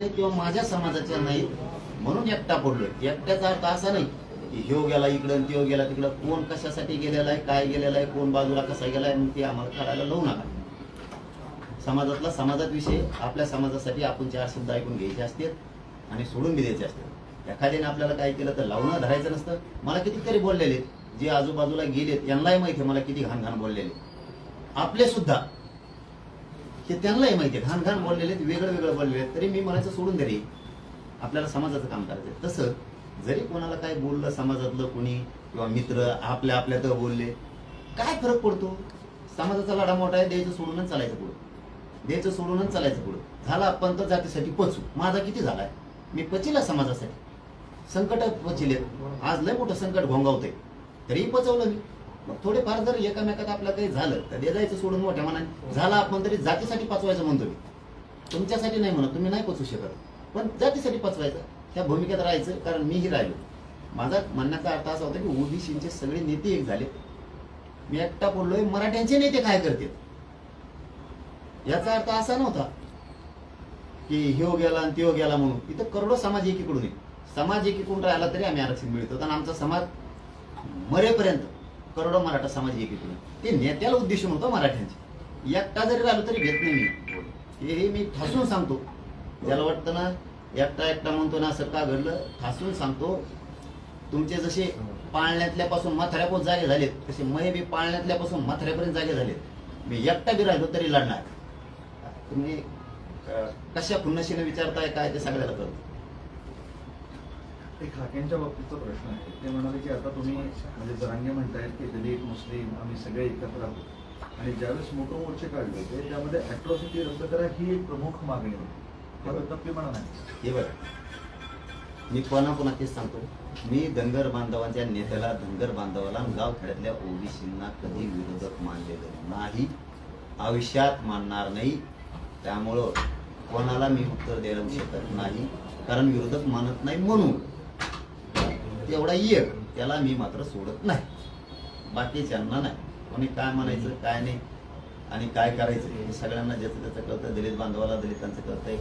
किंवा माझ्या समाजाच्या नाहीत म्हणून एकटा पडलोय. एकट्याचा अर्थ असा नाही की ह्यो गेला इकडं त्यो गेला तिकडं. कोण कशासाठी गेलेला आहे काय गेलेला आहे कोण बाजूला कसा गेलाय मग ते आम्हाला काढायला लावू नका. समाजातला समाजात विषय आपल्या समाजासाठी आपण चार शब्द ऐकून घ्यायचे असतात आणि सोडून बी द्यायचे असतात एखाद्याने आपल्याला काय केलं तर लावणं धरायचं नसतं. मला कितीतरी बोललेले आहेत. जे आजूबाजूला गेलेत यांनाही माहिती आहे मला किती घाण घाण बोललेले आपले सुद्धा हे त्यांनाही माहिती आहे घाण घाण बोललेले आहेत, वेगळं वेगळं बोललेले आहेत. तरी मी म्हणायचं सोडून दे रे आपल्याला समाजाचं काम करायचं तसं जरी कोणाला काय बोललं समाजातलं कोणी किंवा मित्र आपल्या आपल्यात बोलले काय फरक पडतो? समाजाचा लढा मोठा आहे द्यायचं सोडूनच चालायचं पुढं. द्यायचं सोडूनच चालायचं पुढं. झाला आपण तर जातीसाठी पचू. माझा किती झालाय मी पचिला समाजासाठी. संकट पचिले आज लय मोठं संकट घोंगावतंय. तरीही पचवलं मी. मग थोडेफार जर एकामेकात आपलं काही झालं तर देजायचं सोडून मोठ्या मनाने. झालं आपण तरी जातीसाठी पाचवायचं म्हणतो मी. तुमच्यासाठी नाही म्हणत तुम्ही नाही पोचू शकत. पण जातीसाठी पाचवायचं. त्या भूमिकेत राहायचं कारण मीही राहिलो. माझा म्हणण्याचा अर्थ असा होता की ओबीसीचे सगळे नेते एक झाले. मी एकटा बोललोय मराठ्यांचे नेते काय करतील? याचा अर्थ असा नव्हता की ह्यो गेला आणि त्यो गेला म्हणून. इथं करोडो समाज एकीकडून आहे. समाज एकीकडून राहिला तरी आम्ही आरक्षण मिळतो. आणि आमचा समाज मरेपर्यंत करोडो मराठा समाज एकीकडून ते नेत्याला उद्देश होतं मराठ्यांचे. एकटा जरी राहिलो तरी घेत नाही मी हे मी ठासून सांगतो. ज्याला वाटतं ना एकटा एकटा म्हणतो ना असं का घडलं? ठासून सांगतो. तुमचे जसे पाळण्यातल्यापासून मथऱ्यापासून जागे झालेत तसे मय बी पाळण्यातल्यापासून मथऱ्यापर्यंत जागे झालेत. मी एकटा बी राहिलो तरी लढणार. तुम्ही कशा खुन्नशीने विचारताय काय ते सगळ्याला करतो ते खाक्यांच्या बाबतीचा प्रश्न आहे. ते म्हणाले की आता तुम्ही म्हणजे जरांगे म्हणतायत की दलित मुस्लिम आम्ही सगळे एकत्र आहोत. आणि ज्यावेळेस मोठे मोर्चे काढले होते त्यामध्ये अॅट्रॉसिटी रद्द करा ही एक प्रमुख मागणी होती. त्याबद्दल तप्पीपणा नाही. हे बघा. मी पुन्हा पुन्हा तेच सांगतो. मी धनगर बांधवांच्या नेत्याला धनगर बांधवाला आणि गावखेड्यातल्या ओबीसींना कधी विरोधक मानलेलं नाही आयुष्यात मानणार नाही. त्यामुळं कोणाला मी उत्तर द्यायला शकत नाही. कारण विरोधक मानत नाही म्हणून. तेवढा एक त्याला मी मात्र सोडत नाही. बाकीच्यांना नाही. कोणी काय म्हणायचं काय नाही आणि काय करायचं हे सगळ्यांना ज्याचं त्याचं कळतं दलित बांधवाला दलितांचं कळतंय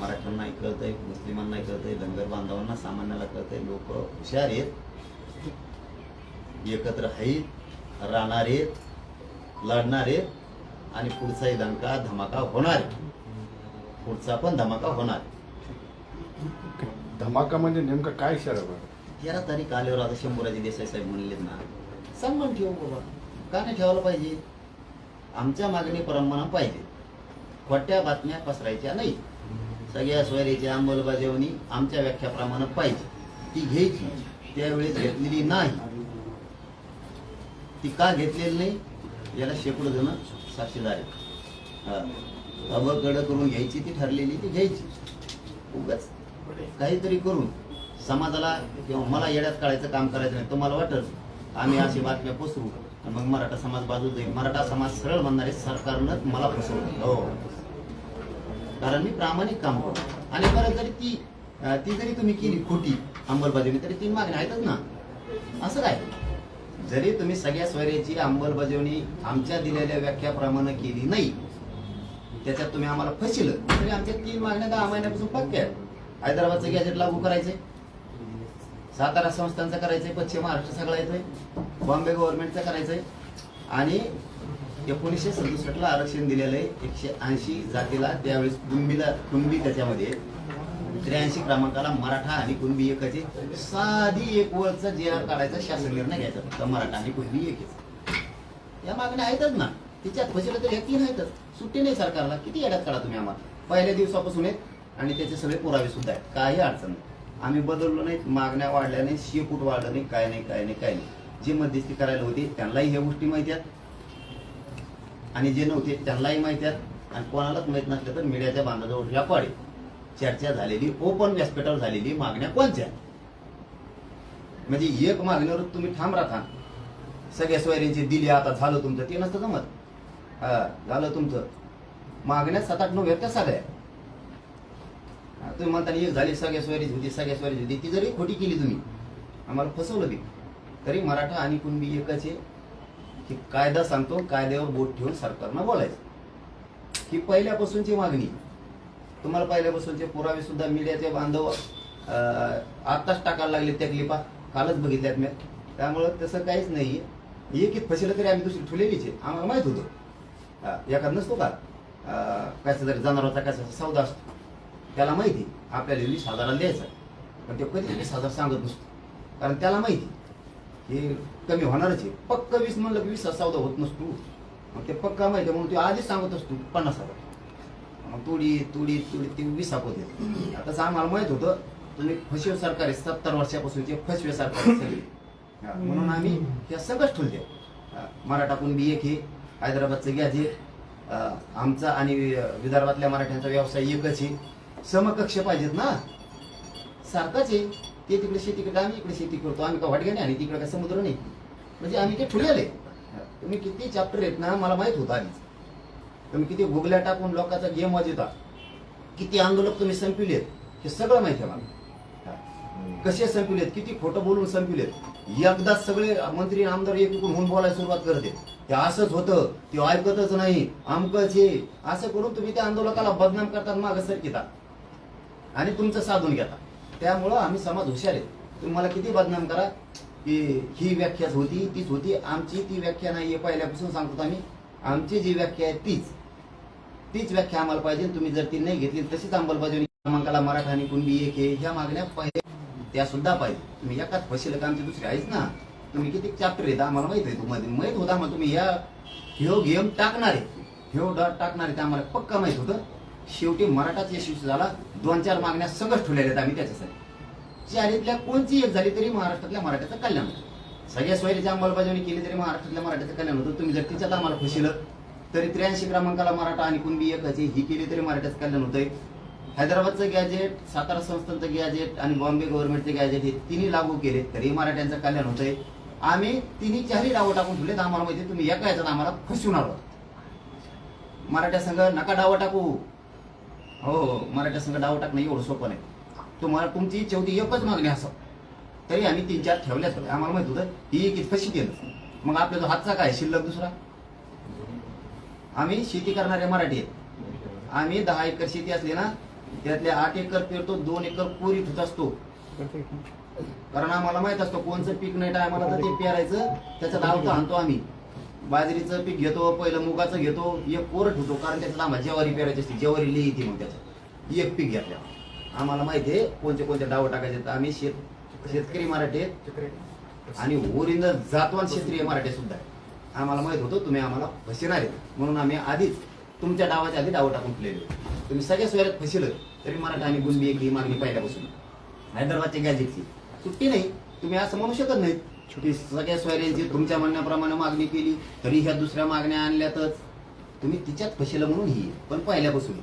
मराठ्यांनाही कळतंय मुस्लिमांनाही कळतंय धनगर बांधवांना सामान्याला कळतंय. लोक हुशार आहेत एकत्र आहेत राहणार आहेत लढणार आहेत आणि पुढचाही दणका धमाका होणार पुढचा पण धमाका होणार धमाका म्हणजे नेमका काय इशारा तेरा तारीख आल्यावर आता शंभूराजी देसाई साहेब म्हणलेत ना सन्मान ठेवू बाबा. का नाही ठेवायला पाहिजे. आमच्या मागणी प्रमाण पाहिजे. खोट्या बातम्या पसरायच्या नाही. सगळ्या सोयरीची अंमलबजावणी आमच्या व्याख्याप्रमाणे पाहिजे. ती घ्यायची. त्यावेळेस घेतलेली नाही. ती का घेतलेली नाही? याला शेकडो जण साक्षीदार आहेत. अबकडं करून घ्यायची ती ठरलेली ती घ्यायची. उगाच. काहीतरी करून. समाजाला किंवा मला येड्यात काढायचं काम करायचं नाही तुम्हाला वाटत आम्ही अशी बातम्या पसरू मग मराठा समाज बाजू जाईल मराठा समाज सरळ म्हणणारे सरकारनं मला फसवलं हो. कारण मी प्रामाणिक काम करतो. आणि परत जरी ती ती जरी तुम्ही केली खोटी अंमलबजावणी तरी तीन मागण्या आहेतच ना. असं काय? जरी तुम्ही सगळ्या स्वैर्याची अंमलबजावणी आमच्या दिलेल्या व्याख्याप्रमाणे केली नाही त्याच्यात तुम्ही आम्हाला फसिलं तरी आमच्या तीन मागण्या दहा महिन्यापासून पक्क्या हैदराबादचं गॅजेट लागू करायचंय. सातारा संस्थांचं करायचंय पश्चिम महाराष्ट्र सगळं येतोय. बॉम्बे गव्हर्नमेंटचं करायचंय. आणि एकोणीसशे सदुसष्टला आरक्षण दिलेलं आहे एकशे ऐंशी जातीला. त्यावेळेस कुंबीला कुणबी त्याच्यामध्ये त्र्याऐंशी क्रमांकाला मराठा आणि कुणबी एकाची. साधी एक वरचा जे आर काढायचा शासन निर्णय घ्यायचा. फक्त मराठा आणि कुणबी एकच. या मागण्या आहेतच ना. तिच्यात फसिलं तर या तीन आहेतच सुट्टी नाही सरकारला. किती येड्यात काढा तुम्ही आम्हाला? पहिल्या दिवसापासून आहेत आणि त्याचे सगळे पुरावे सुद्धा आहेत. काही अडचण नाही. आम्ही बदललो नाही मागण्या वाढल्या नाही शेपूट वाढलं नाही काय नाही काय नाही काय नाही. जे मध्यस्थी करायला होती त्यांनाही ह्या गोष्टी माहिती आहेत. आणि जे नव्हते त्यांनाही माहिती आहेत. आणि कोणालाच माहीत नसलं तर मीडियाच्या बांधाजवळ ह्या पाळी. चर्चा झालेली ओपन व्यासपीठावर झालेली मागण्या कोणत्या म्हणजे एक मागणीवर तुम्ही ठाम राहा सगळ्या सोयऱ्यांची दिली आता झालं तुमचं ते नसतं जमत. हा झालं तुमचं. मागण्या सात आठ नऊ त्या सगळ्या. तुम्ही म्हणता एक झाली सगळ्या सोयरीची होती सगळ्या सोयरीची होती. ती जरी खोटी केली तुम्ही आम्हाला फसवलं बी. तरी मराठा आणि कुणबी एकाचे की कायदा सांगतो कायद्यावर बोट ठेवून सरकारनं बोलायचं. ही पहिल्यापासूनची मागणी. तुम्हाला पहिल्यापासूनचे पुरावे सुद्धा मीडियाचे बांधव आत्ताच टाकायला लागले त्या क्लिपा कालच बघितल्यात मी. त्यामुळं तसं काहीच नाही एक फसलं तरी आम्ही दुसरी ठुलेलीच आहे. आम्हाला माहीत होतं. एखाद नसतो का? अं, कसा जरी होता कसा सौदा असतो. त्याला माहिती. आपल्याला वीस हजाराला द्यायचा पण ते कधी वीस हजार सांगत नसतो. कारण त्याला माहिती. हे कमी होणारच आहे. पक्क वीस म्हणलं की वीस सौदा होत नसतो. मग ते पक्का माहिती आहे म्हणून तू आधीच सांगत असतो. पन्नास हजार. मग तुडी तुडी तुडी ती वीस होते. आता आम्हाला माहीत होतं तुम्ही फसवे सरकार आहे सत्तर वर्षापासूनचे फसवे सरकार सगळे. म्हणून आम्ही हे सगळंच ठेवते हा, मराठाकून बी एक हे हैदराबादचं गॅजेट आमचा आणि विदर्भातल्या मराठ्यांचा व्यवसाय एकच आहे. समकक्ष पाहिजेत ना? सारखाच आहे. ते तिकडे शेती करतात आम्ही इकडे शेती करतो. आम्ही का वाटगे नाही आणि तिकडे का समुद्र नाही. म्हणजे आम्ही ते ठुलेले तुम्ही किती चॅप्टर आहेत ना मला माहीत होतं आधीच. तुम्ही किती गुगल्या टाकून लोकांचा गेम वाजवता. किती आंदोलक तुम्ही संपविलेत. हे सगळं माहिती आहे मला. कसे संपविलेत? किती खोटं बोलून संपविलेत? एकदा सगळे मंत्री आमदार एकूण होऊन बोलायला सुरुवात करते. ते असंच होतं. ते ऐकतच नाही. आमकच हे असं करून तुम्ही त्या आंदोलकाला बदनाम करतात मागं सरकिता. आणि तुमचं साधून घेता. त्यामुळं आम्ही समाज हुशार आहे. तुम्ही मला किती बदनाम करा की ही व्याख्याच होती तीच होती. आमची ती व्याख्या नाही पहिल्यापासून सांगतो आम्ही. आमची जी व्याख्या आहे तीच. तीच व्याख्या आम्हाला पाहिजे. तुम्ही जर ती नाही घेतली तशीच अंमलबजावणी क्रमांकाला मराठा आणि कुणबी एक हे ह्या मागण्या पाहिजे. त्या सुद्धा पाहिजे. तुम्ही एकाच फशील का आमची दुसरी आहेच ना. तुम्ही किती चॅप्टर आहेत आम्हाला माहीत आहे तुम्हाला. माहीत होता मग तुम्ही या ह्यो गेम टाकणार आहे. ह्यो डॉट टाकणार आहे ते आम्हाला पक्का माहीत होतं. शेवटी मराठाच यशस्वी झाला. दोन चार मागण्या संघर्ष ठेवलेल्या आहेत आम्ही त्याच्यासाठी. शाळेतल्या कोणती एक झाली तरी महाराष्ट्रातल्या मराठ्याचं कल्याण होतं. सगळ्या स्वयंची अंमलबजावणी केली तरी महाराष्ट्रातल्या मराठ्याचं कल्याण होतं. तुम्ही जर तिच्यात आम्हाला खुशीलं तरी त्र्याऐंशी क्रमांकाला मराठा आणि कुणबी एक ही केली तरी मराठ्याचं कल्याण होतंय. हैदराबादचं गॅजेट सातारा संस्थांचं गॅजेट आणि बॉम्बे गव्हर्नमेंटचे गॅजेट हे तिन्ही लागू केले तरी मराठ्यांचं कल्याण होतंय. आम्ही तिन्ही चारही डावं टाकून ठेवले तर आम्हाला माहिती तुम्ही एका याच्यात आम्हाला फसवून आहोत. मराठ्या संघ नका डावं टाकू. हो हो. मराठा संघ डाव टाकणं एवढं सोपं नाही. तुम्हाला तुमची इच्छा होती एकच मागणी असं तरी आम्ही तीन चार ठेवल्याच होत्या आम्हाला माहीत होतं ही एक कशी केलं. मग आपल्या जो हातचा काय शिल्लक दुसरा? आम्ही शेती करणारे मराठी आहेत. आम्ही दहा एकर शेती असली ना त्यातले आठ एकर पेरतो दोन एकर कोरी ठुत असतो. कारण आम्हाला माहीत असतो कोणचं पीक नाही टायमाला तर ते पेरायचं त्याचा आवतं आणतो आम्ही. बाजरीचं पीक घेतो पहिलं मुगाचं घेतो एक कोरं ठेवतो कारण त्याच्यात आम्हाला ज्वारी पेरायची असते ज्वारी लिही येते मग त्याच्यात एक पीक घेतल्या आम्हाला माहिती आहे कोणते कोणते डावं टाकायचे आहेत. आम्ही शेत शेतकरी मराठी आणि ओरिजिनल जातवान क्षेत्रीय मराठी सुद्धा आहे आम्हाला माहीत होतं तुम्ही आम्हाला फसणार आहे म्हणून आम्ही आधीच तुमच्या डावाच्या आधी डावं टाकून ठेवलेले तुम्ही सगळ्या सोयऱ्यात फसिलं तरी मराठा आणि गुणबी एक ही मागणी पहिल्यापासून. हैदराबादच्या गॅजेटची सुट्टी नाही. तुम्ही असं म्हणू शकत नाही की सगळ्या सोयऱ्यांची तुमच्या म्हणण्याप्रमाणे मागणी केली तरी ह्या दुसऱ्या मागण्या आणल्यातच तुम्ही तिच्यात फसेल म्हणून ही. पण पहिल्यापासून.